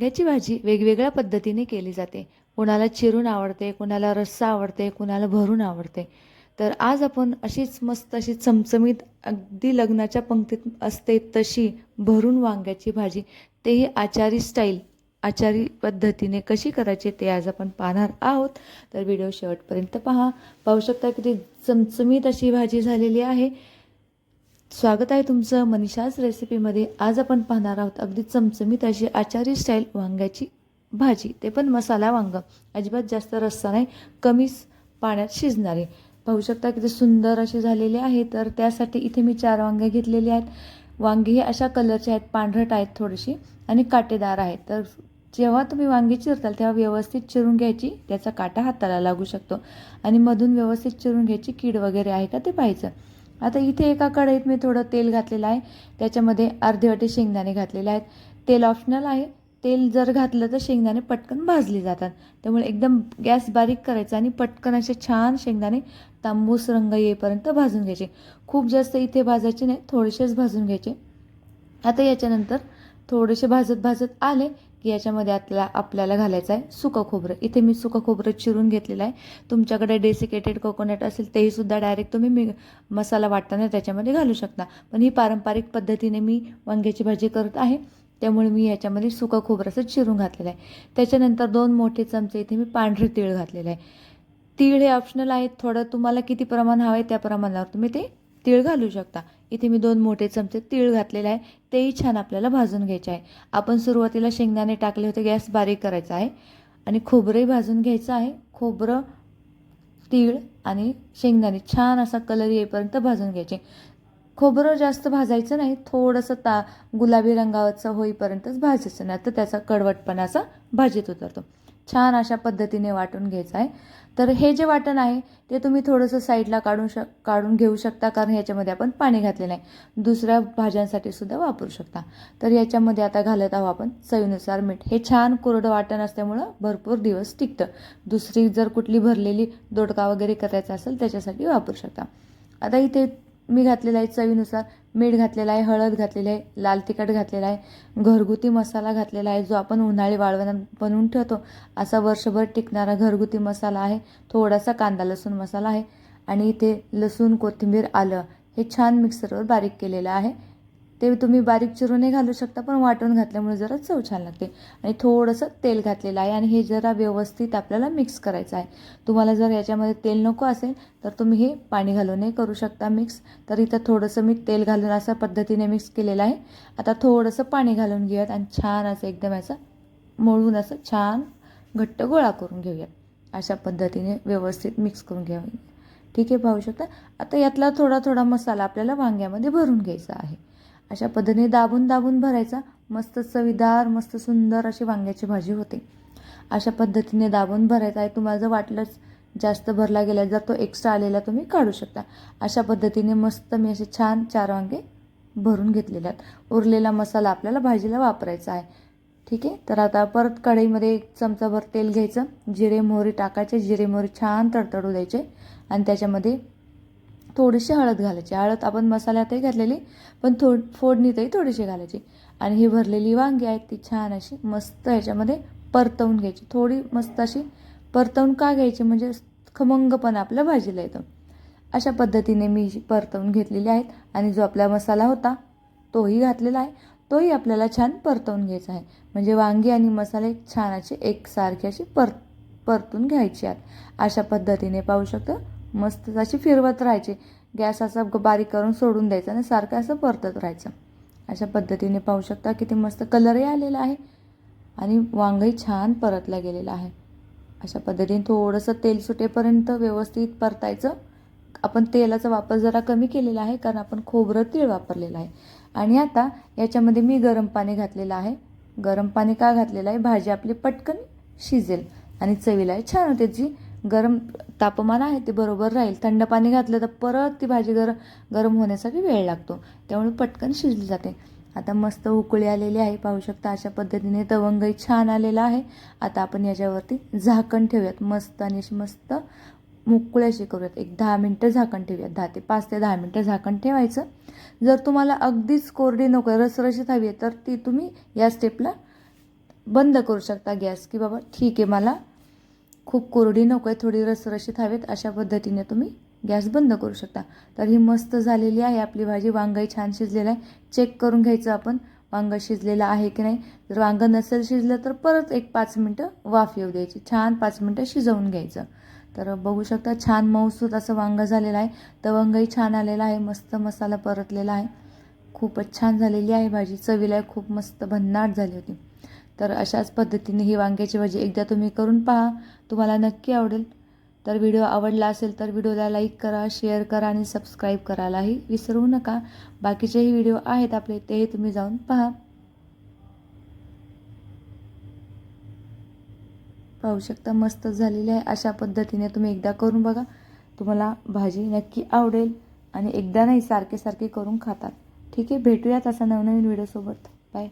वांग्याची भाजी वेगवेगळ्या पद्धतीने केली जाते. कुणाला चिरून आवडते कुणाला रस्सा आवडते कुणाला भरून आवडते. तर आज आपण अशीच मस्त अशी चमचमीत अगदी लग्नाच्या पंक्तीत असते तशी भरून वांग्याची भाजी. तेही आचारी स्टाईल आचारी पद्धतीने कशी करायची ते आज आपण पाहणार आहोत. तर व्हिडिओ शेवटपर्यंत पहा. पाहू शकता की ती चमचमीत अशी भाजी झालेली आहे. स्वागत आहे तुमचं मनीषाच रेसिपीमध्ये आज आपण पाहणार आहोत अगदी चमचमीत अशी आचारी स्टाईल वांग्याची भाजी. ते पण मसाला वांग. अजिबात जास्त रस्सा नाही. कमीच पाण्यात शिजणारे. पाहू शकता किती सुंदर असे झालेले आहे. तर त्यासाठी इथे मी चार वांगे घेतलेले आहेत. वांगे हे अशा कलरचे आहेत. पांढरट आहेत थोडीशी आणि काटेदार आहेत. तर जेव्हा तुम्ही वांगी चिरताल तेव्हा व्यवस्थित चिरून घ्यायची. त्याचा काटा हाताला लागू शकतो. आणि मधून व्यवस्थित चिरून घ्यायची कीड वगैरे आहे का ते पाहायचं. आता इथे एका कढईत मी थोडं तेल घातलेलं आहे. त्याच्यामध्ये अर्धे वाटे शेंगदाणे घातलेले आहेत. तेल ऑप्शनल आहे. तेल जर घातलं तर शेंगदाणे पटकन भाजले जातात. त्यामुळे एकदम गॅस बारीक करायचा आणि पटकन असे छान शेंगदाणे तांबूस रंग येईपर्यंत भाजून घ्यायचे. खूप जास्त इथे भाजायचे नाही थोडेसेच भाजून घ्यायचे. आता याच्यानंतर थोडेसे भाजत भाजत आले की याच्यामध्ये आपल्याला आपल्याला घालायचं आहे सुकं खोबरं. इथे मी सुकं खोबरं चिरून घेतलेलं आहे. तुमच्याकडे डेसिकेटेड कोकोनट असेल तेही सुद्धा डायरेक्ट तुम्ही मी मसाला वाटताना त्याच्यामध्ये घालू शकता. पण ही पारंपरिक पद्धतीने मी वांग्याची भाजी करत आहे. त्यामुळे मी याच्यामध्ये सुकं खोबरं चिरून घातलेलं आहे. त्याच्यानंतर दोन मोठे चमचे इथे मी पांढरे तीळ घातलेलं आहे. तीळ हे ऑप्शनल आहेत. थोडं तुम्हाला किती प्रमाण हवं आहे त्या प्रमाणावर तुम्ही ते तीळ घालू शकता. इथे मी दोन मोठे चमचे तीळ घातलेले आहे. तेही छान आपल्याला भाजून घ्यायचे आहे. आपण सुरुवातीला शेंगदाणे टाकले होते गॅस बारीक करायचा आहे. आणि खोबरंही भाजून घ्यायचं आहे. खोबरं तीळ आणि शेंगदाणे छान असा कलर येईपर्यंत भाजून घ्यायचे. खोबरं जास्त भाजायचं नाही. थोडंसं ता गुलाबी रंगावरचं होईपर्यंतच भाजायचं नाही. तर त्याचा कडवटपणा असा भाजीत उतरतो. छान अशा पद्धतीने वाटून घ्यायचं आहे. तर हे जे वाटण आहे ते तुम्ही थोडंसं साईडला काढून शक काढून घेऊ शकता कारण ह्याच्यामध्ये आपण पाणी घातलेलं आहे. दुसऱ्या भाज्यांसाठी सुद्धा वापरू शकता. तर याच्यामध्ये आता घालत आहोत आपण चवीनुसार मीठ. हे छान कोरडं वाटण असल्यामुळं भरपूर दिवस टिकतं. दुसरी जर कुठली भरलेली दोडका वगैरे करायचा असेल त्याच्यासाठी वापरू शकता. आता इथे मी घातलेला आहे चवीनुसार. मीठ घातलेलं आहे हळद घातलेली आहे लाल तिखट घातलेला आहे घरगुती मसाला घातलेला आहे जो आपण उन्हाळी वाळवणात बनवून ठेवतो. असा वर्षभर टिकणारा घरगुती मसाला आहे. थोडासा कांदा लसूण मसाला आहे. आणि इथे लसूण कोथिंबीर आलं हे छान मिक्सरवर बारीक केलेलं आहे. ते तुम्ही बारीक चिरूनही घालू शकता पण वाटून घातल्यामुळे जरा चव छान लागते. आणि थोडंसं तेल घातलेलं आहे आणि हे जरा व्यवस्थित आपल्याला मिक्स करायचं आहे. तुम्हाला जर याच्यामध्ये तेल नको असेल तर तुम्ही हे पाणी घालूनही करू शकता मिक्स. तर इथं थोडंसं मी तेल घालून अशा पद्धतीने मिक्स केलेलं आहे. आता थोडंसं पाणी घालून घेऊयात आणि छान असं एकदम याचं मळून असं छान घट्ट गोळा करून घेऊयात. अशा पद्धतीने व्यवस्थित मिक्स करून घ्यावे. ठीक आहे पाहू शकता? आता यातला थोडा थोडा मसाला आपल्याला वांग्यामध्ये भरून घ्यायचा आहे. अशा पद्धतीने दाबून दाबून भरायचा. मस्त चवीदार मस्त सुंदर अशी वांग्याची भाजी होते. अशा पद्धतीने दाबून भरायचा. आहे तुम्हाला जर वाटलंच जास्त भरला गेला जर तो एक्स्ट्रा आलेला तुम्ही काढू शकता. अशा पद्धतीने मस्त मी असे छान चार वांगे भरून घेतलेले आहेत. उरलेला मसाला आपल्याला भाजीला वापरायचा आहे. ठीक आहे? तर आता परत कढईमध्ये एक चमचाभर तेल घ्यायचं. जिरे मोहरी टाकायचे. जिरे मोहरी छान तडतडू द्यायचे. आणि त्याच्यामध्ये थोडीशी हळद घालायची. हळद आपण मसाल्यातही घातलेली पण थो फोडणीतही थोडीशी घालायची. आणि ही भरलेली वांगी आहेत ती छान अशी मस्त ह्याच्यामध्ये परतवून घ्यायची. थोडी मस्त अशी परतवून का घ्यायची? म्हणजे खमंगपणा आपल्या भाजीला येतं. अशा पद्धतीने मी परतवून घेतलेली आहेत. आणि जो आपला मसाला होता तोही घातलेला आहे. तोही आपल्याला छान परतवून घ्यायचा आहे. म्हणजे वांगी आणि मसाले छान असे एकसारखे असे पर परतून घ्यायचे आहेत. अशा पद्धतीने पाहू शकतो मस्त अशी फिरवत राहायची. गॅस असा बारीक करून सोडून द्यायचा आणि सारखं असं परतत राहायचं. अशा पद्धतीने पाहू शकता किती मस्त कलरही आलेला आहे आणि वांगही छान परतला गेलेला आहे. अशा पद्धतीने थोडंसं तेल सुटेपर्यंत व्यवस्थित परतायचं. आपण तेलाचा वापर जरा कमी केलेला आहे कारण आपण खोबरं तीळ वापरलेलं आहे. आणि आता याच्यामध्ये मी गरम पाणी घातलेलं आहे. गरम पाणी का घातलेलं आहे? भाजी आपली पटकन शिजेल आणि चवीला छान होते जी. गरम तापमान आहे ते बरोबर राहील. थंड पाणी घातलं तर परत ती भाजी गरम गरम होण्यासाठी वेळ लागतो. त्यामुळे पटकन शिजली जाते. आता मस्त उकळी आलेली आहे. पाहू शकता अशा पद्धतीने तवंगही छान आलेला आहे. आता आपण याच्यावरती झाकण ठेवूयात. मस्त आणि अशी मस्त मुकळ्याशी करूयात. एक दहा मिनटं झाकण ठेवूयात. दहा ते पाच ते दहा मिनटं झाकण ठेवायचं. जर तुम्हाला अगदीच कोरडी नको रसरशीत हवी आहे तर ती तुम्ही या स्टेपला बंद करू शकता गॅस की बाबा ठीक आहे मला खूप कोरडी नको आहे थोडी रसरशीत हवेत अशा पद्धतीने तुम्ही गॅस बंद करू शकता. तर ही मस्त झालेली आहे आपली भाजी वांगही छान शिजलेलं आहे. चेक करून घ्यायचं आपण वांगं शिजलेलं आहे की नाही. जर वांगं नसेल शिजलं तर परत एक पाच मिनटं वाफ येऊ द्यायची. छान पाच मिनटं शिजवून घ्यायचं. तर बघू शकता छान मऊसूत असं वांगं झालेलं आहे. तवंगही छान आलेला आहे मस्त मसाला परतलेला आहे. खूपच छान झालेली आहे भाजी. चवीला खूप मस्त भन्नाट झाली होती. तर अशाच पद्धतीने ही वांग्याची भाजी एकदा तुम्ही करून पहा. तुम्हाला नक्की आवडेल. तर व्हिडिओ आवडला असेल तर व्हिडिओला लाईक करा शेअर करा आणि सबस्क्राईब करायलाही विसरू नका. बाकीचेही व्हिडिओ आहेत आपले तेही तुम्ही जाऊन पहा. पाहू शकता मस्त झालेली आहे. अशा पद्धतीने तुम्ही एकदा करून बघा. तुम्हाला भाजी नक्की आवडेल आणि एकदा नाही सारखे सारखे करून खातात. ठीक आहे भेटूयात असा नवनवीन व्हिडिओसोबत. बाय.